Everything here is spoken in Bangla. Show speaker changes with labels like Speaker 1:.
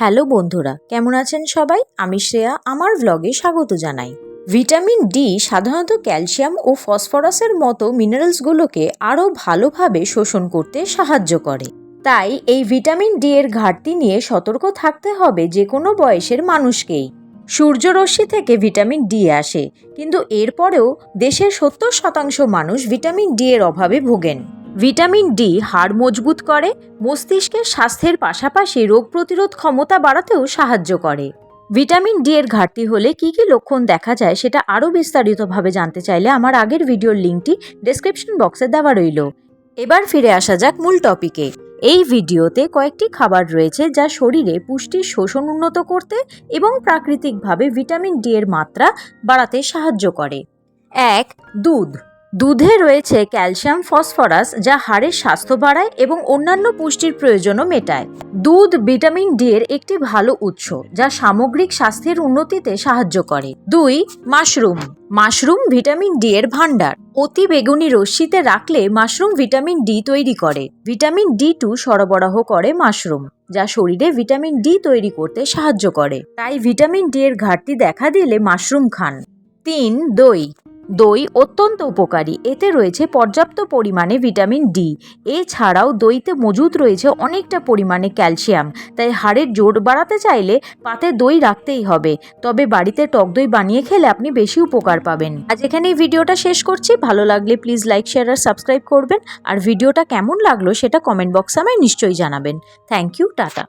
Speaker 1: হ্যালো বন্ধুরা, কেমন আছেন সবাই? আমি শ্রেয়া, আমার ভ্লগে স্বাগত জানাই। ভিটামিন ডি সাধারণত ক্যালসিয়াম ও ফসফরাসের মতো মিনারেলসগুলোকে আরও ভালোভাবে শোষণ করতে সাহায্য করে। তাই এই ভিটামিন ডি এর ঘাটতি নিয়ে সতর্ক থাকতে হবে যে কোনো বয়সের মানুষকেই। সূর্যরশ্মি থেকে ভিটামিন ডি আসে, কিন্তু এরপরেও দেশের সত্তর শতাংশ মানুষ ভিটামিন ডি এর অভাবে ভোগেন। ভিটামিন ডি হাড় মজবুত করে, মস্তিষ্কের স্বাস্থ্যের পাশাপাশি রোগ প্রতিরোধ ক্ষমতা বাড়াতেও সাহায্য করে। ভিটামিন ডি এর ঘাটতি হলে কি কি লক্ষণ দেখা যায় সেটা আরও বিস্তারিতভাবে জানতে চাইলে আমার আগের ভিডিওর লিঙ্কটি ডেসক্রিপশন বক্সে দেওয়া রইল। এবার ফিরে আসা যাক মূল টপিকে এই ভিডিওতে কয়েকটি খাবার রয়েছে যা শরীরে পুষ্টির শোষণ উন্নত করতে এবং প্রাকৃতিকভাবে ভিটামিন ডি এর মাত্রা বাড়াতে সাহায্য করে। এক, দুধ। দুধে রয়েছে ক্যালসিয়াম, ফসফরাস, যা হাড়ের স্বাস্থ্য বাড়ায় এবং অন্যান্য পুষ্টির প্রয়োজনও মেটায়। দুধ ভিটামিন ডি এর একটি ভালো উৎস, যা সামগ্রিক স্বাস্থ্যের উন্নতিতে সাহায্য করে। দুই, মাশরুম। মাশরুম ভিটামিন ডি এর ভাণ্ডার। অতি বেগুনি রশ্মিতে রাখলে মাশরুম ভিটামিন ডি তৈরি করে। ভিটামিন ডি টু সরবরাহ করে মাশরুম, যা শরীরে ভিটামিন ডি তৈরি করতে সাহায্য করে। তাই ভিটামিন ডি এর ঘাটতি দেখা দিলে মাশরুম খান। তিন, দই। দই অত্যন্ত উপকারী। এতে রয়েছে পর্যাপ্ত পরিমাণে ভিটামিন ডি। এছাড়াও দইতে মজুদ রয়েছে অনেকটা পরিমাণে ক্যালসিয়াম। তাই হাড়ের জোর বাড়াতে চাইলে পাতে দই রাখতেই হবে। তবে বাড়িতে টক দই বানিয়ে খেলে আপনি বেশি উপকার পাবেন। আজ এখানে এই ভিডিওটা শেষ করছি। ভালো লাগলে প্লিজ লাইক, শেয়ার আর সাবস্ক্রাইব করবেন। আর ভিডিওটা কেমন লাগল সেটা কমেন্ট বক্সে আমায় নিশ্চয়ই জানাবেন। Thank you, tata.